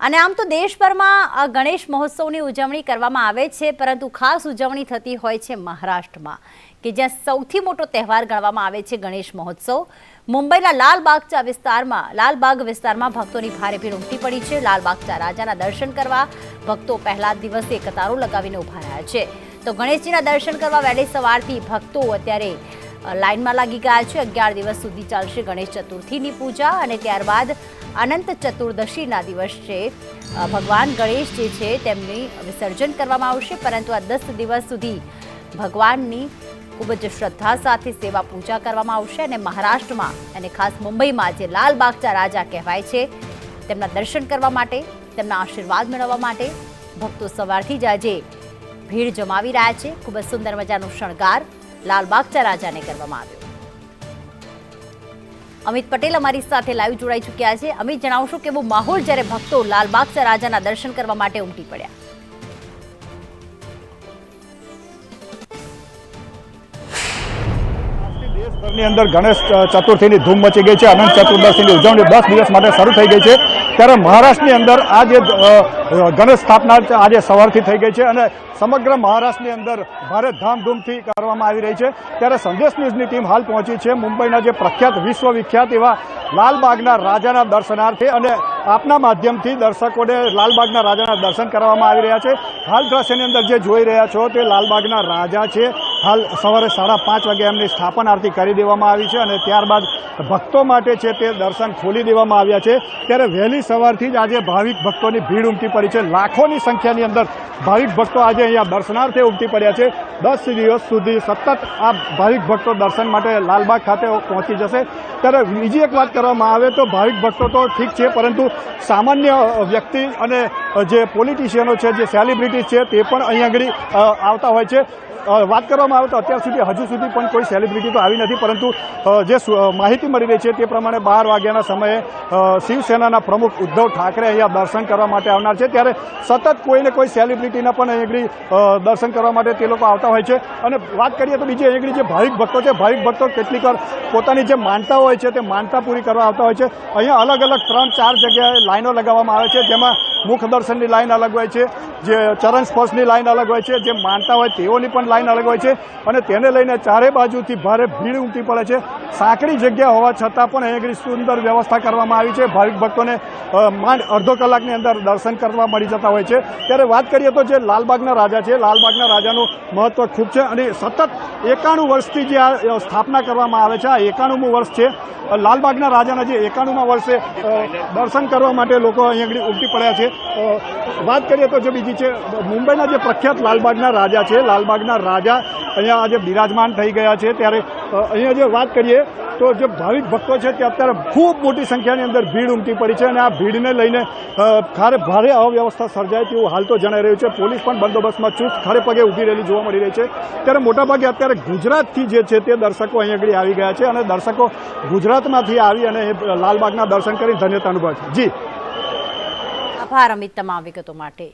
અને આમ તો દેશભરમાં ગણેશ મહોત્સવની ઉજવણી કરવામાં આવે છે, પરંતુ ખાસ ઉજવણી થતી હોય છે મહારાષ્ટ્રમાં, કે જ્યાં સૌથી મોટો તહેવાર ગણવામાં આવે છે ગણેશ મહોત્સવ. મુંબઈના લાલબાગચા વિસ્તારમાં, લાલબાગ વિસ્તારમાં ભક્તોની ભારે ભીડ ઉમટી પડી છે. લાલબાગચા રાજાના દર્શન કરવા ભક્તો પહેલા દિવસે કતારો લગાવીને ઊભા રહ્યા છે. તો ગણેશજીના દર્શન કરવા વહેલી સવારથી ભક્તો અત્યારે લાઇનમાં લાગી ગયા છે. અગિયાર દિવસ સુધી ચાલશે ગણેશ ચતુર્થીની પૂજા અને ત્યારબાદ અનંત ચતુર્દશીના દિવસ છે. ભગવાન ગણેશ જે છે તેમની વિસર્જન કરવામાં આવશે, પરંતુ આ દસ દિવસ સુધી ભગવાનની ખૂબ જ શ્રદ્ધા સાથે સેવા પૂજા કરવામાં આવશે અને મહારાષ્ટ્રમાં અને ખાસ મુંબઈમાં જે લાલબાગચા રાજા કહેવાય છે, તેમના દર્શન કરવા માટે, તેમના આશીર્વાદ મેળવવા માટે ભક્તો સવારથી જ આજે ભીડ જમાવી રહ્યા છે. ખૂબ જ સુંદર મજાનો શણગાર લાલબાગચા ચરાજાને કરવામાં આવ્યો. અમિત પટેલ અમારી સાથે લાઈવ જોડાઈ ચૂક્યા છે. અમિત, જણાવશો કેવો માહોલ જ્યારે ભક્તો લાલબાગ ચરાજાના દર્શન કરવા માટે ઉમટી પડ્યા. દેશભરની અંદર ગણેશ ચતુર્થીની ધૂમ મચી ગઈ છે, અનંત ચતુર્દશીની ઉજવણી દસ દિવસ માટે શરૂ થઈ ગઈ છે. ત્યારે મહારાષ્ટ્રની અંદર આ જે ગણેશ સ્થાપના આજે સવારથી થઈ ગઈ છે અને સમગ્ર મહારાષ્ટ્રની અંદર ભારે ધામધૂમથી કરવામાં આવી રહી છે. ત્યારે સંદેશ ન્યૂઝની ટીમ હાલ પહોંચી છે. મુંબઈના જે પ્રખ્યાત વિશ્વવિખ્યાત એવા લાલબાગના રાજાના દર્શનાર્થે અને આપના માધ્યમથી દર્શકોને લાલબાગના રાજાના દર્શન કરવામાં આવી રહ્યા છે. હાલ દ્રશ્યની અંદર જે જોઈ રહ્યા છો તે લાલબાગના રાજા છે. હાલ સવારે સાડા પાંચ વાગે એમની સ્થાપન આરતી કરી દેવામાં આવી છે અને ત્યારબાદ ભક્તો માટે છે તે દર્શન ખોલી દેવામાં આવ્યા છે. ત્યારે વહેલી સવારથી જ આજે ભાવિક ભક્તોની ભીડ ઉમટી પડી છે. લાખોની સંખ્યાની અંદર ભાવિક ભક્તો આજે અહીંયા દર્શનાર્થે ઉમટી પડ્યા છે. દસ દિવસ સુધી સતત આ ભાવિક ભક્તો દર્શન માટે લાલબાગ ખાતે પહોંચી જશે. ત્યારે બીજી એક વાત કરવામાં આવે તો ભાવિક ભક્તો તો ઠીક છે, પરંતુ સામાન્ય વ્યક્તિ અને જે પોલિટિશિયનો છે, જે સેલિબ્રિટી છે તે પણ અહીં આગળ આવતા હોય છે. વાત કરવામાં આવે તો અત્યાર સુધી હજુ સુધી પણ કોઈ સેલિબ્રિટી તો આવી નથી, પરંતુ જે માહિતી મળી રહી છે તે પ્રમાણે બાર વાગ્યાના સમયે શિવસેનાના પ્રમુખ ઉદ્ધવ ઠાકરે અહીંયા દર્શન કરવા માટે આવનાર છે. ત્યારે સતત કોઈને કોઈ સેલિબ્રિટીના પણ અહીં દર્શન કરવા માટે તે લોકો આવતા હોય છે. અને વાત કરીએ તો બીજી અહીં જે ભાવિક ભક્તો છે, ભાવિક ભક્તો કેટલીક પોતાની જે માનતા હોય છે, તે માનતા પૂરી કરવા આવતા હોય છે. અહીંયા અલગ અલગ ત્રણ ચાર જગ્યાએ લાઈનો લગાવવામાં આવે છે, જેમાં મુખ દર્શનની લાઈન અલગ હોય છે, જે ચરણ સ્પર્શની લાઇન અલગ હોય છે, જે માનતા હોય તેઓની પણ લાઈન અલગ હોય છે અને તેને લઈને ચારે બાજુથી ભારે ભીડ ઉમટી પડે છે. સાંકડી જગ્યા હોવા છતાં પણ અહીં આગળ સુંદર વ્યવસ્થા કરવામાં આવી છે. ભાવિક ભક્તોને માંડ અડધો કલાકની અંદર દર્શન કરવા મળી જતા હોય છે. ત્યારે વાત કરીએ તો જે લાલબાગના રાજા છે, લાલબાગના રાજાનું મહત્વ ખૂબ છે અને સતત એકાણું વર્ષથી જે આ સ્થાપના કરવામાં આવે છે, આ એકાણુંમું વર્ષ છે. લાલબાગના રાજાના જે એકાણુંમાં વર્ષે દર્શન કરવા માટે લોકો અહીંયા ઉમટી પડ્યા છે. વાત કરીએ તો જે બીજી છે, મુંબઈના જે પ્રખ્યાત લાલબાગના રાજા છે, લાલબાગના રાજા અહીંયા આજે બિરાજમાન થઈ ગયા છે. ત્યારે અહીંયા જે વાત કરીએ તો જે ભાવિક ભક્તો છે તે અત્યારે ખૂબ મોટી સંખ્યાની અંદર ભીડ ઉમટી પડી છે અને આ ભીડને લઈને ખારે ભારે અવ્યવસ્થા સર્જાય તેવું હાલ તો જણાઈ રહ્યું છે. પોલીસ પણ બંદોબસ્તમાં ચુસ્ત ખરે પગે ઊભી રહેલી જોવા મળી રહી છે. ત્યારે મોટાભાગે અત્યારે ગુજરાતથી જે છે તે દર્શકો અહીં આગળ આવી ગયા છે અને દર્શકો ગુજરાતમાંથી આવી અને લાલબાગના દર્શન કરી ધન્યતા અનુભવે છે. જી. આભાર અમિત તમામ વિગતો માટે.